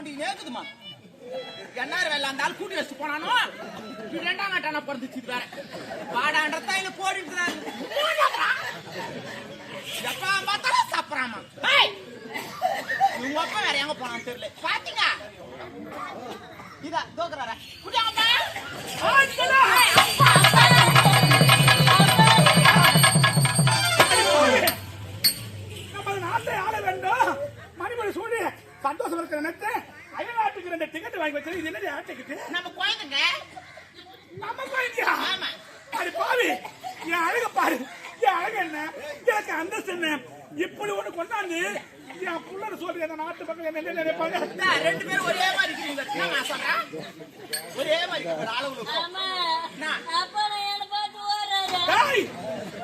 நோண்டி நேக்குதுமா என்னார் வேலை அந்த ஆள் கூட்டி வச்சு போனானோ? இது ரெண்டாம் கட்டான பிறந்துச்சு இது வேற வாடான்றதா இல்ல போடிட்டு எப்பா பார்த்தாலும் சாப்பிடறாமா? உங்க அப்பா வேற எங்க போனான்னு தெரியல. பாத்தீங்க? இதா தோக்குறாரா குடியாமா நமது நாட்டை ஆள வேண்டும். மணிமணி சூழி சந்தோஷம் இருக்கிற நேரத்தை வாங்கி வச்சது. இது என்ன டிக்கெட் நம்ம குழந்தைங்க. நம்ம குழந்தையா? ஆமா. அடி பாவி என் அழக பாரு. என் அழகு என்ன? எனக்கு அந்தஸ்து என்ன? இப்படி ஒண்ணு கொண்டாந்து என் புள்ளட சொல்றேன் அந்த நாட்டு பக்கம் என்ன நினைப்பாங்க? ரெண்டு பேரும் ஒரே மாதிரி சொல்றேன்? ஒரே மாதிரி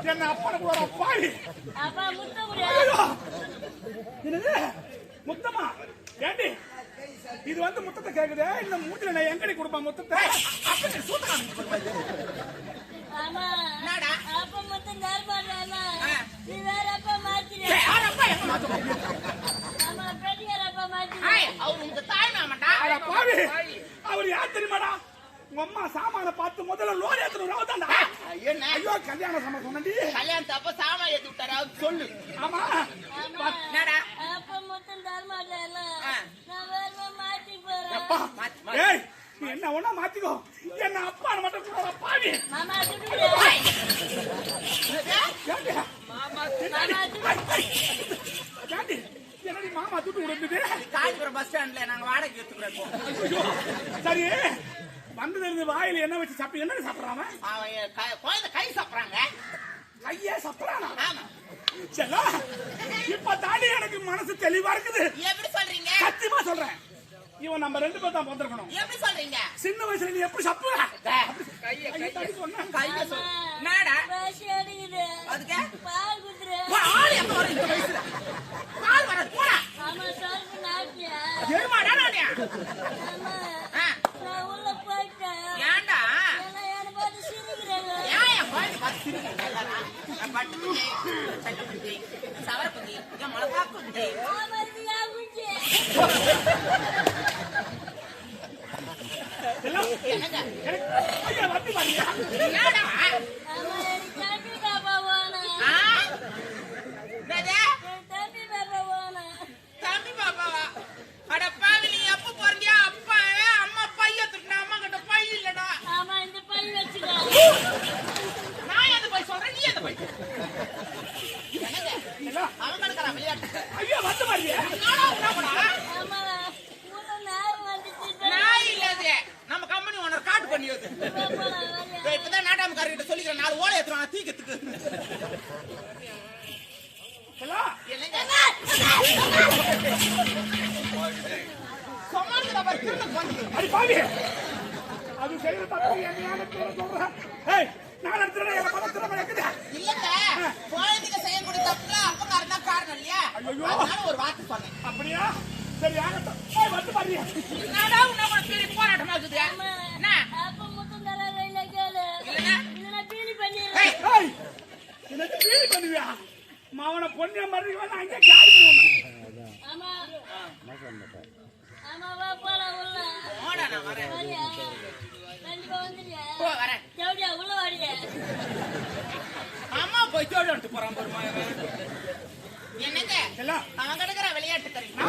என்ன? அப்பா போற பாவி அப்பா முத்த முடியாது ஐயோ! என்னது? முத்தமா? ஏண்டி? இது வந்து முத்தத்தை கேக்குதே. இந்த மூஞ்சில நான் எங்கடி கொடுப்பேன் முத்தத்தை? அப்படி அவர் யார் தெரியுமாடா? உங்க அம்மா சாமான பார்த்து முதல்ல லோன் ஏத்துற ராவதாண்டா என்ன? ஐயோ கல்யாண சம சொன்னடி கல்யாணத்தை அப்ப சாமான் ஏத்தி விட்டாரு, சொல்லு. ஆமா. ஆமா. என்னடா? அப்பா முத்தம் தரமாட்டால ஆ. நான் வேற மாத்தி போறேன் அப்பா மாத்தி, மாத்தி. ஏய் நீ என்ன ஒண்ணா மாத்திக்கோ. என்ன அப்பா மட்டும் கூட பாவி. என்னடி மாமா துட்டு விடுறது காஞ்சிபுரம் பஸ் ஸ்டாண்ட்ல நாங்க வாடகை எடுத்துக்கிறோம் ஐயோ, சரி. வந்தது இருந்து வாயில என்ன வச்சு சாப்பிட்டு என்ன சாப்பிடறாம அவன் என் க- குழந்தை கை சாப்பிடுறாங்க. கையே சாப்பிடறானா? ஆமா. செல்லா இப்ப தாண்டி எனக்கு மனசு தெளிவா இருக்குது. எப்படி சொல்றீங்க? சத்தியமா சொல்றேன். இவன் நம்ம ரெண்டு பேர் தான் பிறந்திருக்கணும். எப்படி சொல்றீங்க? சின்ன வயசுல நீ எப்படி சாப்பிடுற கையை கையை சொன்ன. கையை அதுக்கு? பால் வா, ஆள் எப்ப வரும் இந்த வயசுல? பால் வர போடா. ஆமா நாட்டியா? நானே. நான் உள்ள போயிட்டேன். ஏன்டா? என்ன ஏன் பட்டு Get it. இப்பதான் நாட்டாமக்காரர்கிட்ட சொல்லிக்கிறேன் நாலு ஓலை ஏத்துறான் தீக்கத்துக்கு பாரு, கொஞ்சம். அடி பாவி! அது செய்யற தப்பு என்ன சொல்றேன். ஏய் நான் எடுத்துறேன் என்ன இல்லங்க, குழந்தைங்க செய்யக்கூடிய தப்புல அப்பங்காரன் தான் காரணம் இல்லையா? ஒரு வார்த்தை சொன்னேன். அப்படியா? சரி ஆகட்டும் ஏய் வந்து பாருங்க. என்னடா உன்னை கூட பெரிய போராட்டமா இருக்குது? ஃபீல் பண்ணுவியா மாவன பொண்ணு மாதிரி வந்து அங்கே காலி பண்ணுவேன். ஆமா. ஆமா வா போலாம் உள்ள. போடா, நான் வரேன். கண்டிப்பா வந்துடுறியா போ, வரேன். ஜவுடியா உள்ள வாடியா அம்மா போய் போறான் பாருமா இவன். என்னங்க? அவன் கிடக்குற விளையாட்டு தெரியுமா